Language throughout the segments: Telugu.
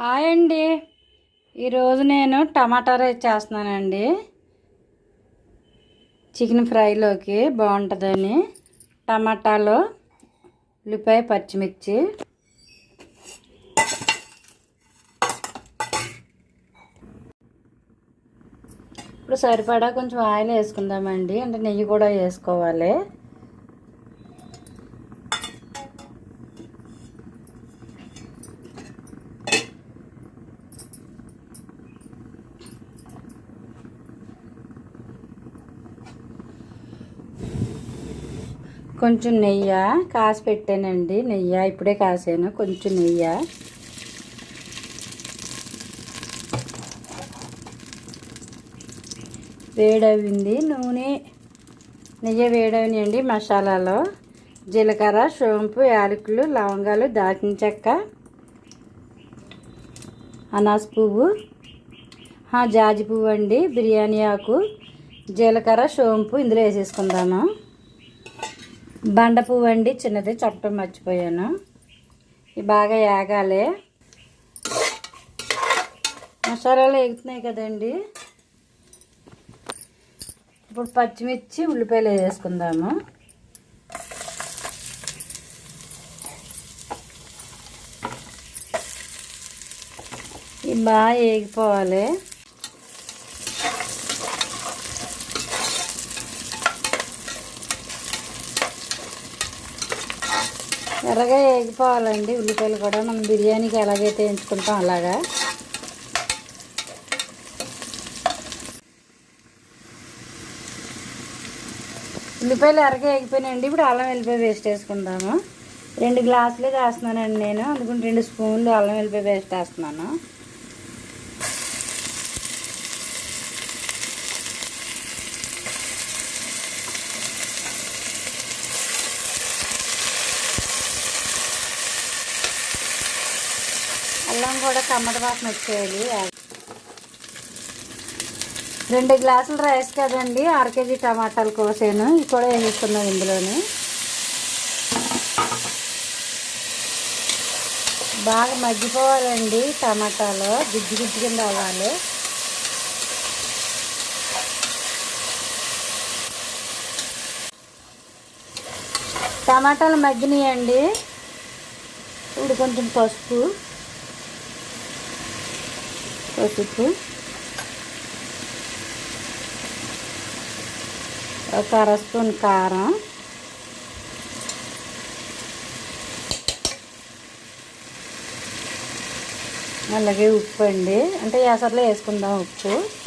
హాయ్ అండి. ఈరోజు నేను టమాటా రైస్ చేస్తున్నానండి. చికెన్ ఫ్రైలోకి బాగుంటుందని టమాటాలు ఉల్లిపాయ పచ్చిమిర్చి. ఇప్పుడు సరిపడా కొంచెం ఆయిల్ వేసుకుందామండి. అంటే నెయ్యి కూడా వేసుకోవాలి. కొంచెం నెయ్యి? కాసి పెట్టానండి. నెయ్యి? ఇప్పుడే కాసాను. కొంచెం నెయ్యి? వేడవింది నూనె నెయ్యి వేడవినాయండి మసాలాలో. జీలకర్ర సోంపు యాలకులు లవంగాలు దాచిన చెక్క అనాస్ పువ్వు. జాజి పువ్వు అండి. బిర్యానీ ఆకు జీలకర్ర సోంపు ఇందులో వేసేసుకుందాము. బండ పువ్వు అండి చిన్నది చెప్పడం మర్చిపోయాను. ఇవి బాగా ఏగాలి మసాలాలు ఎగుతున్నాయి కదండి. ఇప్పుడు పచ్చిమిర్చి ఉల్లిపాయలు వేసుకుందాము. ఇవి బాగా వేగిపోవాలి ఎర్రగా వేగిపోవాలండి. ఉల్లిపాయలు కూడా మనం బిర్యానీకి ఎలాగైతే ఎంచుకుంటాం అలాగా. ఉల్లిపాయలు ఎర్రగా వేగిపోయినాయండి. ఇప్పుడు అల్లం వెల్లిపాయ పేస్ట్ వేసుకుందాము. రెండు గ్లాసులు వేస్తున్నానండి నేను. అందుకని రెండు స్పూన్లు అల్లం వెల్లిపాయ పేస్ట్ వేస్తున్నాను అల్లం కూడా కమ్మటి వాసన వచ్చేయాలి. రెండు గ్లాసులు రైస్ కదండి అర కేజీ టమాటాలు కోసాను. ఇవి కూడా వేసేసుకున్నాం ఇందులోని. బాగా మగ్గిపోవాలండి టమాటాలు. గుజ్జు గుజ్జు కింద అవ్వాలి. టమాటాలు మగ్గినాయండి. ఇప్పుడు కొంచెం పసుపు. పసుపు ఒక అర స్పూన్ కారం. అలాగే ఉప్పు అండి. అంటే ఎసర్లో వేసుకుందాం ఉప్పు.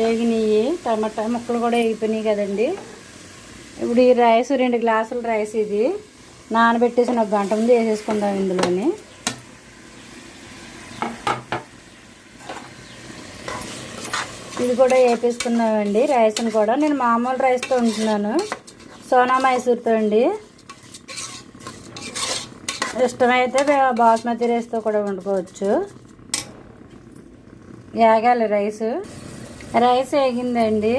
వేగినాయి టమాటా ముక్కలు కూడా వేగిపోయినాయి కదండి. ఇప్పుడు ఈ రైస్ రెండు గ్లాసుల రైస్ ఇది. నానబెట్టేసిన ఒక గంట ముందు వేసేసుకుందాం ఇందులోని. ఇది కూడా వేపేసుకున్నామండి రైస్ని కూడా. నేను మామూలు రైస్తో ఉంటున్నాను సోనా మైసూర్తో అండి. ఇష్టమైతే బాస్మతి రైస్తో కూడా వండుకోవచ్చు. యాగాలి రైసు. రైస్ వేగిందండి.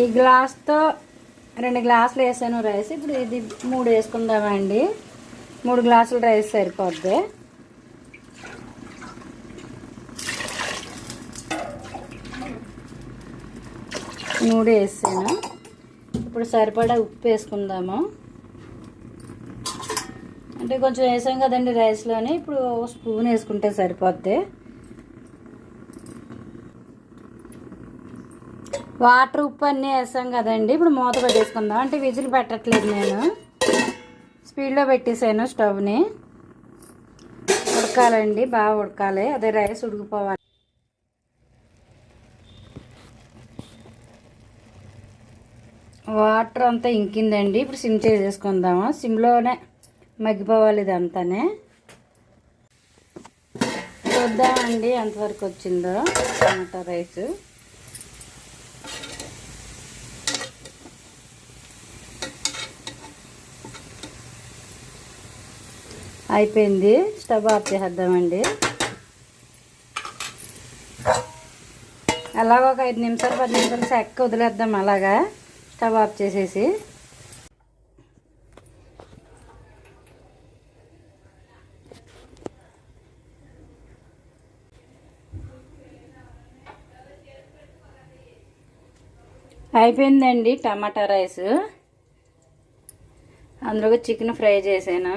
ఈ గ్లాస్తో రెండు గ్లాసులు వేసాను రైస్. ఇప్పుడు ఇది మూడు వేసుకుందామండి. మూడు గ్లాసులు రైస్ సరిపోద్ది. మూడు వేసాను. ఇప్పుడు సరిపడా ఉప్పు వేసుకుందాము. అంటే కొంచెం వేసాం కదండి రైస్లోని ఇప్పుడు స్పూన్ వేసుకుంటే సరిపోద్ది. వాటర్ ఉప్పు అన్నీ వేసాం కదండి ఇప్పుడు మూత పెట్టేసుకుందాం. అంటే విజిల్ పెట్టట్లేదు నేను. స్పీడ్లో పెట్టేసాను స్టవ్ని. ఉడకాలండి బాగా ఉడకాలి. అదే రైస్ ఉడికిపోవాలి. వాటర్ అంతా ఇంకిందండి. ఇప్పుడు సిమ్ చేసేసుకుందాము సిమ్లోనే మగ్గిపోవాలి ఇదంతానే. చూద్దామండి ఎంతవరకు వచ్చిందో టమాటా రైస్. అయిపోయింది. స్టవ్ ఆఫ్ చేసేద్దామండి. అలాగ ఒక ఐదు నిమిషాలు పది నిమిషాలు చెక్క వదిలేద్దాం అలాగా. స్టవ్ ఆఫ్ చేసేసి. అయిపోయిందండి టమాటా రైస్. అందులో చికెన్ ఫ్రై చేశాను